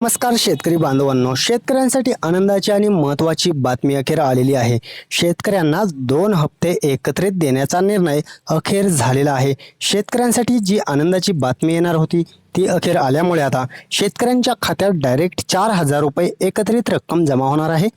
नमस्कार शेतकरी बांधवांनो. शेतकऱ्यांसाठी आनंदाची आणि महत्त्वाची बातमी अखेर आलेली आहे. शेतकऱ्यांना दोन हप्ते एकत्रित देण्याचा निर्णय अखेर झालेला आहे. शेतकऱ्यांसाठी जी आनंदाची बातमी येणार होती ती अखेर आल्यामुळे आता शेतकऱ्यांच्या खात्यात डायरेक्ट चार हजार रुपये एकत्रित रक्कम जमा होणार आहे.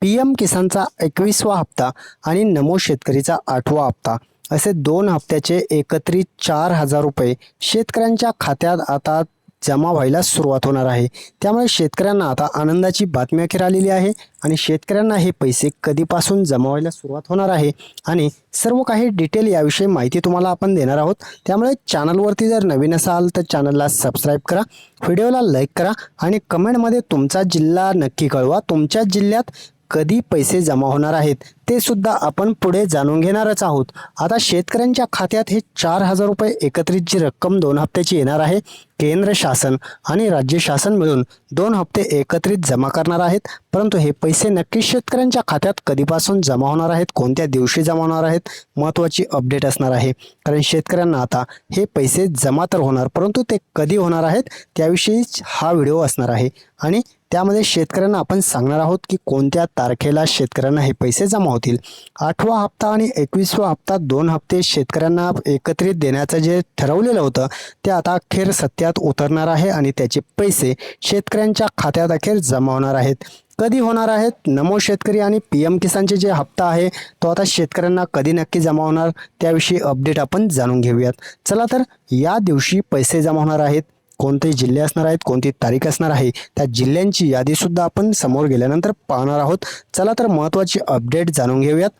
पी एम किसानचा एकवीसवा हप्ता आणि नमो शेतकरीचा आठवा हप्ता असे दोन हप्त्याचे एकत्रित चार हजार रुपये शेतकऱ्यांच्या खात्यात आता जमा व्हायला सुरुवात होणार आहे. त्यामुळे शेतकऱ्यांना आता आनंदाची बातमी अखेर आलेली आहे आणि शेतकऱ्यांना हे पैसे कधीपासून जमा व्हायला सुरुवात होणार आहे आणि सर्व काही डिटेल याविषयी माहिती तुम्हाला आपण देणार आहोत. त्यामुळे चॅनलवरती जर नवीन असाल तर चॅनलला सबस्क्राईब करा व्हिडिओला लाईक करा आणि कमेंटमध्ये तुमचा जिल्हा नक्की कळवा. तुमच्या जिल्ह्यात कधी पैसे जमा होणार आहेत ते सुद्धा आपण पुढे जाणून घेणारच आहोत. आता शेतकऱ्यांच्या खात्यात हे चार हजार रुपये एकत्रित जी रक्कम दोन हप्त्याची येणार आहे. केंद्र शासन आणि राज्य शासन मिळून दोन हप्ते एकत्रित जमा करणार आहेत. परंतु हे पैसे नक्की शेतकऱ्यांच्या खात्यात कधीपासून जमा होणार आहेत कोणत्या दिवशी जमा होणार आहेत महत्त्वाची अपडेट असणार आहे. कारण शेतकऱ्यांना आता हे पैसे जमा तर होणार परंतु ते कधी होणार आहेत त्याविषयीच हा व्हिडिओ असणार आहे. आणि त्यामध्ये शेतकऱ्यांना आपण सांगणार आहोत की कोणत्या तारखेला शेतकऱ्यांना हे पैसे जमा होतील. आठवा हप्ता आणि एकवीसवा हप्ता दोन हप्ते शेतकऱ्यांना एकत्रित देण्याचं जे ठरवलेलं होतं ते आता अखेर सत्यात उतरणार आहे आणि त्याचे पैसे शेतकऱ्यांच्या खात्यात अखेर जमा होणार आहेत. कधी होणार आहेत? नमो शेतकरी आणि पी एम किसानचे जे हप्ता आहे तो आता शेतकऱ्यांना कधी नक्की जमा होणार? त्याविषयी अपडेट आपण जाणून घेऊयात. चला तर या दिवशी पैसे जमा होणार आहेत. कोणते जिल्हे असणार आहेत कोणती तारीख असणार आहे त्या जिल्ह्यांची यादीसुद्धा आपण समोर गेल्यानंतर पाहणार आहोत. चला तर महत्त्वाची अपडेट जाणून घेऊयात.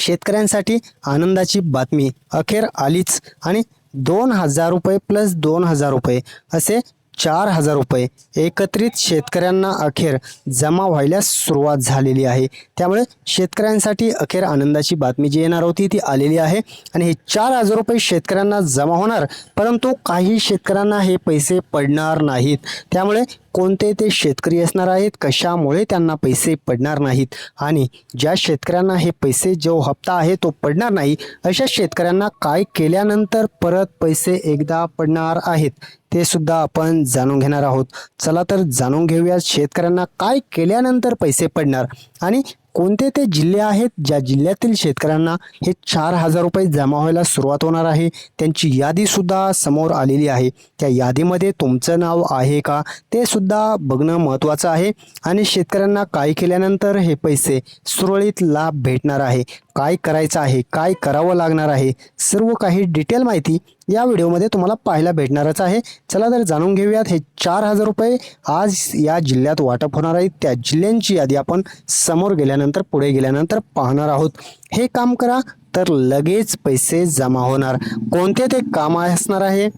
शेतकऱ्यांसाठी आनंदाची बातमी. अखेर आलीच आणि दोन हजार रुपये प्लस दोन हजार रुपये असे चार हजार रुपये एकत्रित शेतकऱ्यांना अखेर जमा व्हायला सुरुवात झालेली आहे. त्यामुळे शेतकऱ्यांसाठी अखेर आनंदाची बातमी जी येणार होती ती आलेली आहे. आणि हे चार हजार रुपये शेतकऱ्यांना जमा होणार परंतु काही शेतकऱ्यांना हे पैसे पडणार नाहीत. त्यामुळे कोणते ते शेतकरी असणार आहेत? कशामुळे त्यांना पैसे पडणार नाहीत? आणि ज्या शेतकऱ्यांना हे पैसे जो हप्ता आहे तो पडणार नाही अशा शेतकऱ्यांना काय केल्यानंतर परत पैसे एकदा पडणार आहेत? ते सुद्धा आपण जाणून घेणार आहोत. चला तर जाणून घेऊया शेतकऱ्यांना काय केल्यानंतर पैसे पडणार आणि कोणते ते जिल्हे आहेत ज्या जिल्ह्यातील शेतकऱ्यांना हे चार हजार रुपये जमा व्हायला सुरुवात होणार आहे? त्यांची यादीसुद्धा समोर आलेली आहे. त्या यादीमध्ये तुमचं नाव आहे का? ते सुद्धा बघणं महत्त्वाचं आहे. आणि शेतकऱ्यांना काय केल्यानंतर हे पैसे सुरळीत लाभ भेटणार आहे? काय करायचं आहे काय करावं लागणार आहे सर्व काही डिटेल माहिती या व्हिडिओमध्ये तुम्हाला पाहायला भेटणारच आहे. चला तर जाणून घेऊयात हे चार हजार रुपये आज या जिल्ह्यात वाटप होणार आहेत त्या जिल्ह्यांची यादी आपण समोर गेल्यानंतर पुढे गेल्यानंतर पाहणार आहोत. हे काम करा तर लगेच पैसे जमा होणार. कोणते ते काम असणार आहे?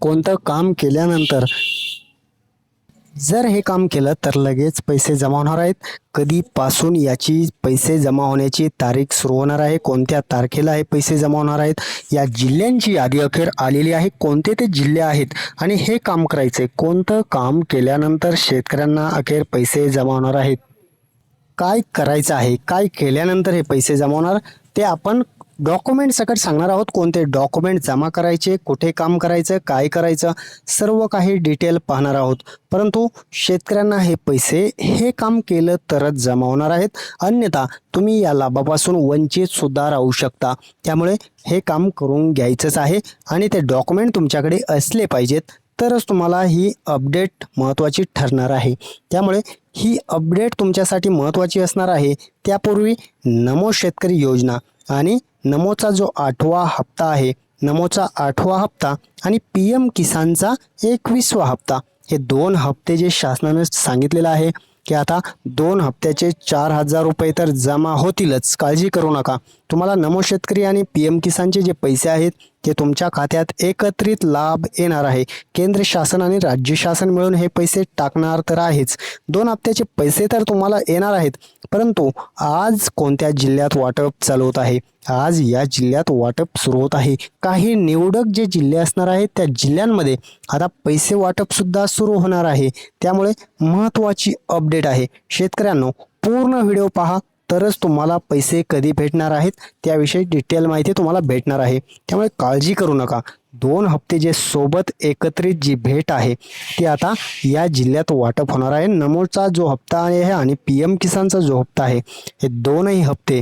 कोणतं काम केल्यानंतर जर हे काम केलं तर लगेच पैसे जमा होणार आहेत. कधीपासून याची पैसे जमा होण्याची तारीख सुरू होणार आहे? कोणत्या तारखेला हे पैसे जमा होणार आहेत? या जिल्ह्यांची यादी अखेर आलेली आहे. कोणते ते जिल्हे आहेत? आणि हे काम करायचे. कोणतं काम केल्यानंतर शेतकऱ्यांना अखेर पैसे जमा होणार आहेत? काय करायचं आहे? काय केल्यानंतर हे पैसे जमा होणार? ते आपण डॉक्युमेंट सकट सांगणार आहोत कोणते डॉक्युमेंट जमा करायचे कुठे काम करायचं काय करायचं सर्व काही डिटेल पाहणार आहोत. परंतु शेतकऱ्यांना हे पैसे हे काम केलं तरच जमा होणार आहेत. अन्यथा तुम्ही या लाभापासून वंचित सुद्धा राहू शकता. त्यामुळे हे काम करून घ्यायचंच आहे आणि ते डॉक्युमेंट तुमच्याकडे असले पाहिजेत तरच तुम्हाला ही अपडेट महत्त्वाची ठरणार आहे. त्यामुळे ही अपडेट तुमच्यासाठी महत्त्वाची असणार आहे. त्यापूर्वी नमो शेतकरी योजना आणि नमोचा जो आठवा हप्ता आहे नमोचा आठवा हप्ता आणि पी एम किसानचा एकवीसवा हप्ता हे दोन हप्ते जे शासनानं सांगितलेलं आहे की आता दोन हप्त्याचे चार हजार रुपये तर जमा होतीलच काळजी करू नका. तुम्हाला नमो शेतकरी आणि पी एम किसानचे जे पैसे आहेत ते तुमच्या खात्यात एकत्रित लाभ येणार आहे. केंद्र शासन आणि राज्य शासन मिळून हे पैसे टाकणार तर आहेच. दोन हप्त्याचे पैसे तर तुम्हाला येणार आहेत. परंतु आज कोणत्या जिल्ह्यात वाटप चालू होत आहे? आज या जिल्ह्यात वाटप सुरू होत आहे. काही निवडक जे जिल्हे असणार आहेत त्या जिल्ह्यांमध्ये आता पैसे वाटपसुद्धा सुरू होणार आहे. त्यामुळे महत्त्वाची अपडेट आहे. शेतकऱ्यांनो पूर्ण व्हिडिओ पहा. तरच तुम्हाला पैसे कधी भेटणार आहेत त्याविषयी डिटेल माहिती तुम्हाला भेटणार आहे. त्यामुळे काळजी करू नका. दोन हप्ते जे सोबत एकत्रित जी भेट आहे ती आता या जिल्ह्यात वाटप होणार आहे. नमोचा जो हप्ता आहे आणि पी एम किसानचा जो हप्ता आहे हे दोनही हप्ते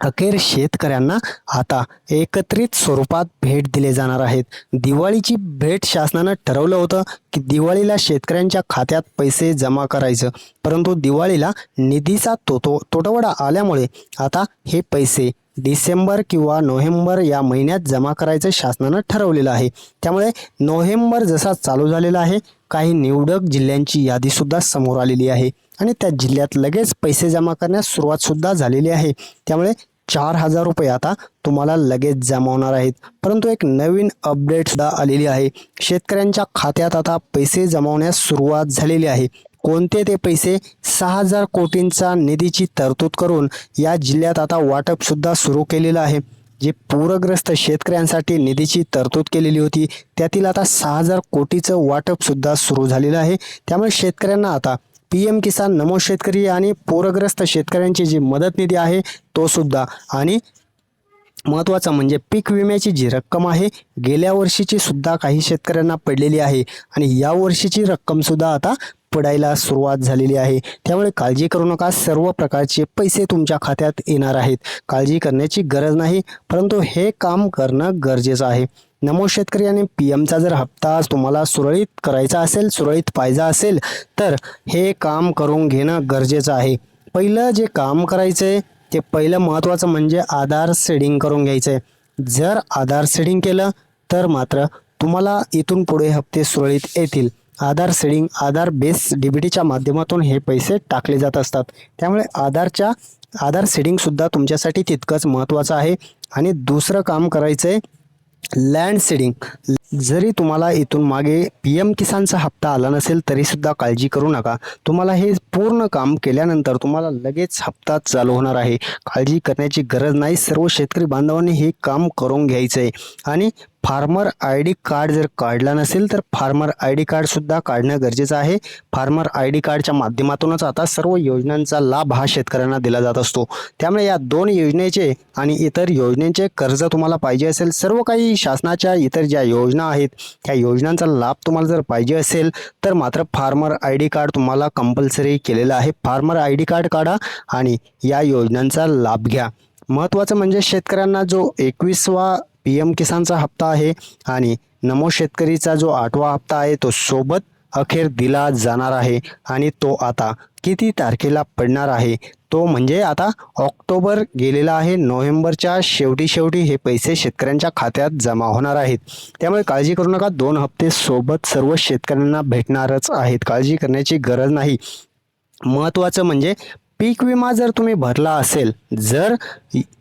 अखेर शेतकऱ्यांना आता एकत्रित स्वरूपात भेट दिले जाणार आहेत. दिवाळीची भेट शासनानं ठरवलं होतं की दिवाळीला शेतकऱ्यांच्या खात्यात पैसे जमा करायचं. परंतु दिवाळीला निधीचा तोतो तोटवडा आल्यामुळे आता हे पैसे डिसेंबर किंवा नोव्हेंबर या महिन्यात जमा करायचं शासनानं ठरवलेलं आहे. त्यामुळे नोव्हेंबर जसा चालू झालेला आहे काही निवडक जिल्ह्यांची यादीसुद्धा समोर आलेली आहे. आणि त्या जिल्ह्यात लगेच पैसे जमा करण्यास सुरुवातसुद्धा झालेली आहे. त्यामुळे चार हजार रुपये आता तुम्हाला लगेच जमा होणार आहेत. परंतु एक नवीन अपडेटसुद्धा आलेली आहे. शेतकऱ्यांच्या खात्यात आता पैसे जमावण्यास सुरुवात झालेली आहे. कोणते ते पैसे? सहा हजार कोटींचा निधीची तरतूद करून या जिल्ह्यात आता वाटपसुद्धा सुरू केलेलं आहे. जे पूरग्रस्त शेतकऱ्यांसाठी निधीची तरतूद केलेली होती त्यातील आता सहा हजार कोटीचं वाटपसुद्धा सुरू झालेलं आहे. त्यामुळे शेतकऱ्यांना आता पी एम किसान नमो शेतकरी आणि पूरग्रस्त शेतकऱ्यांची जी मदत निधी आहे तो सुद्धा. आणि महत्त्वाचं म्हणजे पीक विम्याची जी रक्कम आहे गेल्या वर्षीची सुद्धा काही शेतकऱ्यांना पडलेली आहे. आणि या वर्षीची रक्कमसुद्धा आता पडायला सुरुवात झालेली आहे. त्यामुळे काळजी करू नका सर्व प्रकारचे पैसे तुमच्या खात्यात येणार आहेत. काळजी करण्याची गरज नाही परंतु हे काम करणं गरजेचं आहे. नमो शेतकरी आणि पी एमचा जर हप्ता तुम्हाला सुरळीत करायचा असेल सुरळीत पाहिजे असेल तर हे काम करून घेणं गरजेचं आहे. पहिलं जे काम करायचं आहे ते पहिलं महत्त्वाचं म्हणजे आधार सेडिंग करून घ्यायचं. आहे जर आधार सेडिंग केलं तर मात्र तुम्हाला इथून पुढे हप्ते सुरळीत येतील. आधार सेडिंग आधार बेस डी बी टीच्या माध्यमातून हे पैसे टाकले जात असतात. त्यामुळे आधारच्या आधार सेडिंगसुद्धा तुमच्यासाठी तितकंच महत्त्वाचं आहे. आणि दुसरं काम करायचं आहे लँड सीडिंग जरी तुम्हाला इथून मागे पी एम किसानचा हप्ता आला नसेल तरीसुद्धा काळजी करू नका. तुम्हाला हे पूर्ण काम केल्यानंतर तुम्हाला लगेच हप्ता चालू होणार आहे. काळजी करण्याची गरज नाही. सर्व शेतकरी बांधवांनी हे काम करून घ्यायचं आहे आणि फार्मर आय डी कार्ड जर काढला नसेल तर फार्मर आय डी कार्डसुद्धा काढणं गरजेचं आहे. फार्मर आय डी कार्डच्या माध्यमातूनच आता सर्व योजनांचा लाभ हा शेतकऱ्यांना दिला जात असतो. त्यामुळे या दोन योजनेचे आणि इतर योजनेचे कर्ज तुम्हाला पाहिजे असेल सर्व काही शासनाच्या इतर ज्या योजना आहेत त्या योजनांचा लाभ तुम्हाला जर पाहिजे असेल तर मात्र फार्मर आय डी कार्ड तुम्हाला कंपल्सरी केलेलं आहे. फार्मर आय डी कार्ड काढा आणि या योजनांचा लाभ घ्या. महत्त्वाचं म्हणजे शेतकऱ्यांना जो एकवीसवा पी एम किसानचा हप्ता आहे आणि नमो शेतकरीचा जो आठवा हप्ता आहे तो सोबत अखेर दिला जाणार आहे आणि तो आता किती तारखेला पडणार आहे? तो म्हणजे आता ऑक्टोबर गेलेला आहे. नोव्हेंबरच्या शेवटी शेवटी हे पैसे शेतकऱ्यांच्या खात्यात जमा होणार आहेत. त्यामुळे काळजी करू नका. दोन हप्ते सोबत सर्व शेतकऱ्यांना भेटणारच आहेत. काळजी करण्याची गरज नाही. महत्त्वाचं म्हणजे पीक विमा जर तुम्ही भरला असेल जर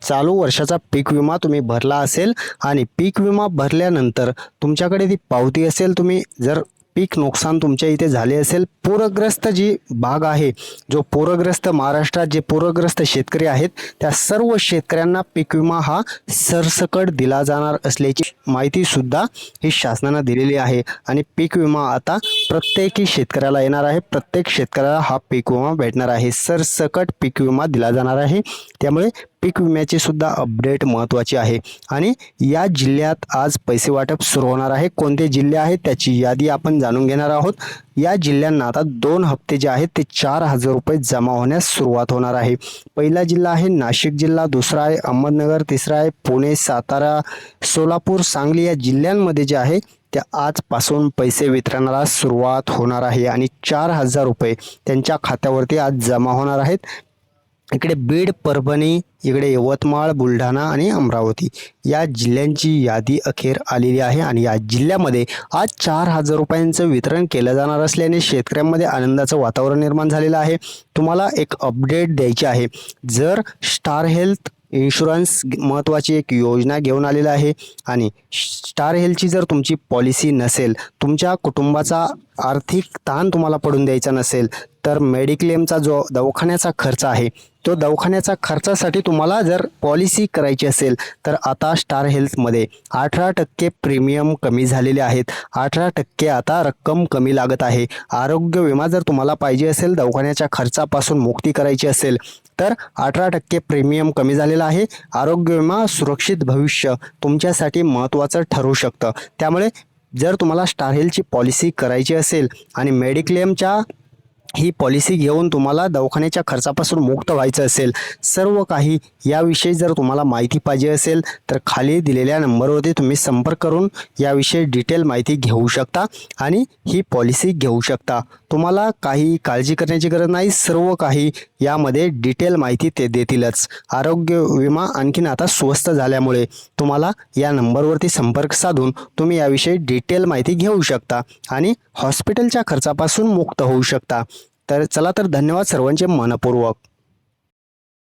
चालू वर्षाचा पीक विमा तुम्ही भरला असेल आणि पीक विमा भरल्यानंतर तुमच्याकडे ती पावती असेल तुम्ही जर पीक नुकसान तुमच्या इथे झाले असेल. पूरग्रस्त जी भाग आहे जो पूरग्रस्त महाराष्ट्रात जे पूरग्रस्त शेतकरी आहेत त्या सर्व शेतकऱ्यांना पीक विमा हा सरसकट दिला जाणार असल्याची माहितीसुद्धा ही शासनानं दिलेली आहे. आणि पीक विमा आता प्रत्येकी शेतकऱ्याला येणार आहे. प्रत्येक शेतकऱ्याला हा पीक विमा भेटणार आहे. सरसकट पीक विमा दिला जाणार आहे. त्यामुळे पीक विम्याची सुद्धा अपडेट महत्त्वाची आहे. आणि या जिल्ह्यात आज पैसे वाटप सुरू होणार आहे. कोणते जिल्हे आहेत त्याची यादी आपण जाणून घेणार आहोत. या जिल्ह्यांना आता दोन हप्ते जे आहेत ते चार हजार रुपये जमा होण्यास सुरुवात होणार आहे. पहिला जिल्हा आहे नाशिक जिल्हा दुसरा आहे अहमदनगर तिसरा आहे पुणे सातारा सोलापूर सांगली या जिल्ह्यांमध्ये जे आहे त्या आजपासून पैसे वितरणाला सुरुवात होणार आहे. आणि चार हजार रुपये त्यांच्या खात्यावरती आज जमा होणार आहेत. इकडे बीड परभणी इकडे यवतमाळ बुलढाणा आणि अमरावती या जिल्ह्यांची यादी अखेर आलेली आहे आणि या जिल्ह्यामध्ये आज चार हजार रुपयांचं वितरण केलं जाणार असल्याने शेतकऱ्यांमध्ये आनंदाचं वातावरण निर्माण झालेलं आहे. तुम्हाला एक अपडेट द्यायची आहे. जर स्टार हेल्थ इन्शुरन्स महत्त्वाची एक योजना घेऊन आलेला आहे आणि स्टार हेल्थची जर तुमची पॉलिसी नसेल तुमच्या कुटुंबाचा आर्थिक ताण तुम्हाला पडून द्यायचा नसेल तर मेडिक्लेमचा जो दवाखान्याचा खर्च आहे तो दवाखान्याचा खर्चासाठी तुम्हाला जर पॉलिसी करायची असेल तर आता स्टार हेल्थमध्ये अठरा टक्के प्रीमियम कमी झालेले आहेत. अठरा टक्के आता रक्कम कमी लागत आहे. आरोग्य विमा जर तुम्हाला पाहिजे असेल दवाखान्याच्या खर्चापासून मुक्ती करायची असेल तर अठरा टक्के प्रीमियम कमी झालेला आहे. आरोग्य विमा सुरक्षित भविष्य तुमच्यासाठी महत्त्वाचं ठरू शकतं. त्यामुळे जर तुम्हाला स्टार हेल्थची पॉलिसी करायची असेल आणि मेडिक्लेमच्या ही पॉलिसी घेऊन तुम्हाला दवाखान्याच्या खर्चापासून मुक्त व्हायचं असेल सर्व काही याविषयी जर तुम्हाला माहिती पाहिजे असेल तर खाली दिलेल्या नंबरवरती तुम्ही संपर्क करून याविषयी डिटेल माहिती घेऊ शकता आणि ही पॉलिसी घेऊ शकता. तुम्हाला काही काळजी करण्याची गरज नाही सर्व काही यामध्ये डिटेल माहिती ते देतीलच. आरोग्य विमा आणखीन आता स्वस्त झाल्यामुळे तुम्हाला या नंबरवरती संपर्क साधून तुम्ही याविषयी डिटेल माहिती घेऊ शकता आणि हॉस्पिटलच्या खर्चापासून मुक्त होऊ शकता. तर चला तर धन्यवाद सर्वांचे मनपूर्वक.